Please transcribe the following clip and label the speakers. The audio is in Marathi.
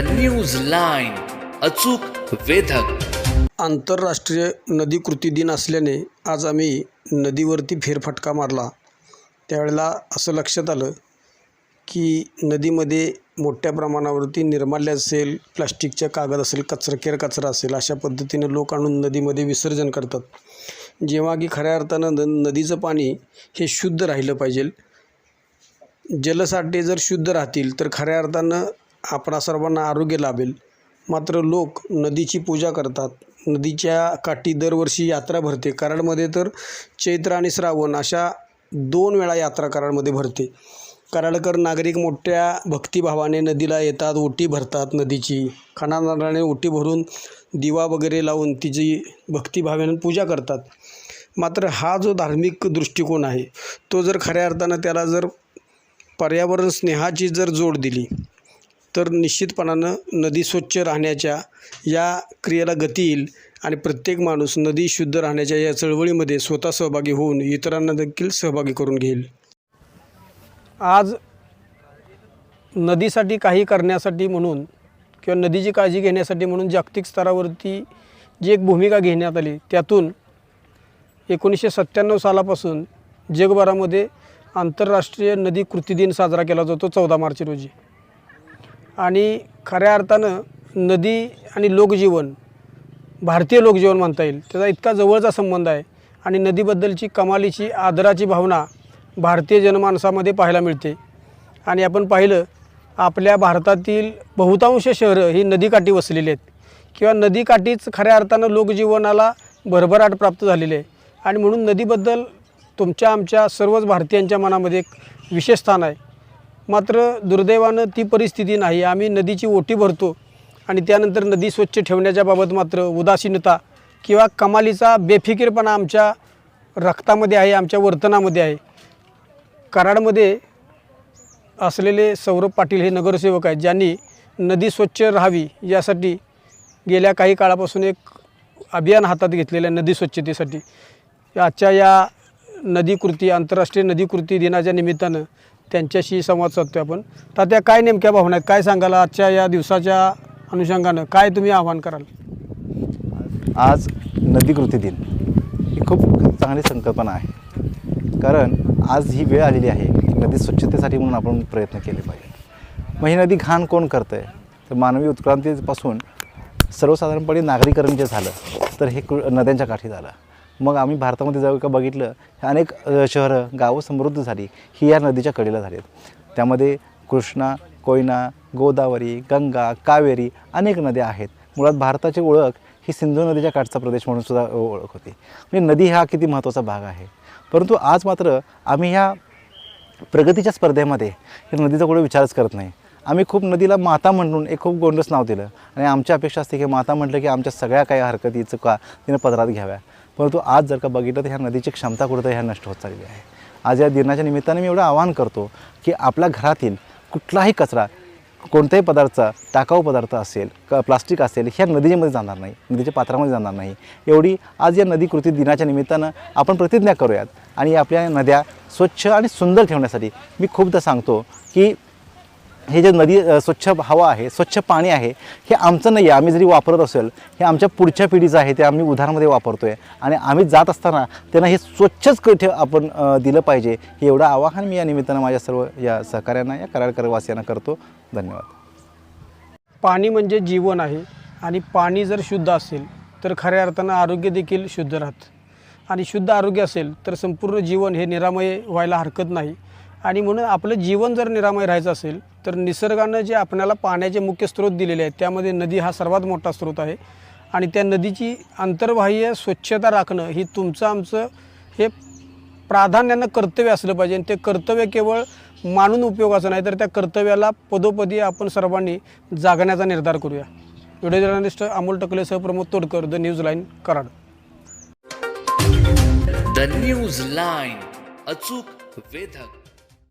Speaker 1: न्यूज लाईन अचूक वेधक.
Speaker 2: आंतरराष्ट्रीय नदी कृती दिन असल्याने आज आम्ही नदीवरती फेरफटका मारला. त्यावेळेला असं लक्षात आलं की नदीमध्ये मोठ्या प्रमाणावरती निर्माल्य असेल प्लास्टिकच्या कागद असेल कचरा केर कचरा असेल अशा पद्धतीने लोक आणून नदीमध्ये विसर्जन करतात. जेव्हा की खऱ्या अर्थानं न नदीचं पाणी हे शुद्ध राहिलं पाहिजे. जलसाठे जर शुद्ध राहतील तर खऱ्या अर्थानं आपणा सर्वांना आरोग्य लाभेल. मात्र लोक नदीची पूजा करतात. नदीच्या काठी दरवर्षी यात्रा भरते. कराडमध्ये तर चैत्र आणि श्रावण अशा दोन वेळा यात्रा कराडमध्ये भरते. कराडकर नागरिक मोठ्या भक्तिभावाने नदीला येतात ओटी भरतात नदीची. खणानारळाने ओटी भरून दिवा वगैरे लावून तिची भक्तिभावाने पूजा करतात. मात्र हा जो धार्मिक दृष्टिकोन आहे तो जर खऱ्या अर्थानं त्याला जर पर्यावरण स्नेहाची जर जोड दिली तर निश्चितपणानं नदी स्वच्छ राहण्याच्या या क्रियेला गती येईल आणि प्रत्येक माणूस नदी शुद्ध राहण्याच्या या चळवळीमध्ये स्वतः सहभागी होऊन इतरांना देखील सहभागी करून घेईल. आज नदीसाठी काही करण्यासाठी म्हणून किंवा नदीची काळजी घेण्यासाठी म्हणून जागतिक स्तरावरती जी एक भूमिका घेण्यात आली त्यातून एकोणीसशे सत्त्याण्णव सालापासून जगभरामध्ये आंतरराष्ट्रीय नदी कृती दिन साजरा केला जातो चौदा मार्च रोजी. आणि खऱ्या अर्थानं नदी आणि लोकजीवन भारतीय लोकजीवन म्हणता येईल त्याचा इतका जवळचा संबंध आहे. आणि नदीबद्दलची कमालीची आदराची भावना भारतीय जनमानसामध्ये पाहायला मिळते. आणि आपण पाहिलं आपल्या भारतातील बहुतांश शहरं ही नदीकाठी वसलेली आहेत. किंवा नदीकाठीच खऱ्या अर्थानं लोकजीवनाला भरभराट प्राप्त झालेली आहे. आणि म्हणून नदीबद्दल तुमच्या आमच्या सर्वच भारतीयांच्या मनामध्ये एक विशेष स्थान आहे. मात्र दुर्दैवानं ती परिस्थिती नाही. आम्ही नदीची ओटी भरतो आणि त्यानंतर नदी स्वच्छ ठेवण्याच्या बाबत मात्र उदासीनता किंवा कमालीचा बेफिकीरपणा आमच्या रक्तामध्ये आहे आमच्या वर्तनामध्ये आहे. कराडमध्ये असलेले सौरभ पाटील हे नगरसेवक आहेत ज्यांनी नदी स्वच्छ राहावी यासाठी गेल्या काही काळापासून एक अभियान हातात घेतलेलं आहे नदी स्वच्छतेसाठी. आजच्या या नदी कृती आंतरराष्ट्रीय नदी कृती दिनाच्या निमित्तानं त्यांच्याशी संवाद साधतो आपण. तर त्या काय नेमक्या भावना आहेत? काय सांगाल आजच्या या दिवसाच्या अनुषंगानं? काय तुम्ही आव्हान कराल?
Speaker 3: आज नदी कृती दिन. ही खूप चांगली संकल्पना आहे. कारण आज ही वेळ आलेली आहे की नदी स्वच्छतेसाठी म्हणून आपण प्रयत्न केले पाहिजे. मग ही नदी घाण कोण करतं आहे तर मानवी उत्क्रांतीपासून सर्वसाधारणपणे नागरीकरण जे झालं तर हे नद्यांच्या काठी झालं. मग आम्ही भारतामध्ये जाऊ का बघितलं अनेक शहरं गावं समृद्ध झाली. ही या नदीच्या कडेला झाली आहेत. त्यामध्ये कृष्णा कोयना गोदावरी गंगा कावेरी अनेक नद्या आहेत. मुळात भारताची ओळख ही सिंधू नदीच्या काठचा प्रदेश म्हणून सुद्धा ओळख होती. म्हणजे नदी हा किती महत्त्वाचा भाग आहे. परंतु आज मात्र आम्ही ह्या प्रगतीच्या स्पर्धेमध्ये नदीचा कुठे विचारच करत नाही. आम्ही खूप नदीला माता म्हणून एक खूप गोंडस नाव दिलं. आणि आमची अपेक्षा असते की माता म्हटलं की आमच्या सगळ्या काही हरकती चुका तिनं पदरात घ्याव्या. परंतु आज जर का बघितलं तर ह्या नदीची क्षमता कुठं ह्या नष्ट होत चाललेली आहे. आज या दिनाच्या निमित्ताने मी एवढं आवाहन करतो की आपल्या घरातील कुठलाही कचरा कोणत्याही पदार्थ टाकाऊ पदार्थ असेल क प्लास्टिक असेल ह्या नदीमध्ये जाणार नाही नदीच्या पात्रामध्ये जाणार नाही. एवढी आज या नदी कृती दिनाच्या निमित्तानं आपण प्रतिज्ञा करूयात आणि आपल्या नद्या स्वच्छ आणि सुंदर ठेवण्यासाठी मी खूपदा सांगतो की हे जे नदी स्वच्छ हवा आहे स्वच्छ पाणी आहे हे आमचं नाही आहे आम्ही जरी वापरत असेल हे आमच्या पुढच्या पिढीचं आहे ते आम्ही उधारमध्ये वापरतो आहे आणि आम्ही जात असताना त्यांना हे स्वच्छच कठ आपण दिलं पाहिजे. हे एवढं आवाहन मी या निमित्तानं माझ्या सर्व या सहकाऱ्यांना या कराडकरवासियांना करतो. धन्यवाद.
Speaker 2: पाणी म्हणजे जीवन आहे. आणि पाणी जर शुद्ध असेल तर खऱ्या अर्थानं आरोग्य देखील शुद्ध राहतं. आणि शुद्ध आरोग्य असेल तर संपूर्ण जीवन हे निरामय व्हायला हरकत नाही. आणि म्हणून आपलं जीवन जर निरामय राहायचं असेल तर निसर्गानं जे आपल्याला पाण्याचे मुख्य स्रोत दिलेले आहेत त्यामध्ये नदी हा सर्वात मोठा स्रोत आहे. आणि त्या नदीची अंतर्बाह्य स्वच्छता राखणं ही तुमचं आमचं हे प्राधान्यानं कर्तव्य असलं पाहिजे. आणि ते कर्तव्य केवळ मानून उपयोगाचं नाही तर त्या कर्तव्याला पदोपदी आपण सर्वांनी जागण्याचा निर्धार करूया. Video journalist Amol टकलेसह Pramod Todkar the news line Karad.
Speaker 1: The news line अचूक वेधक.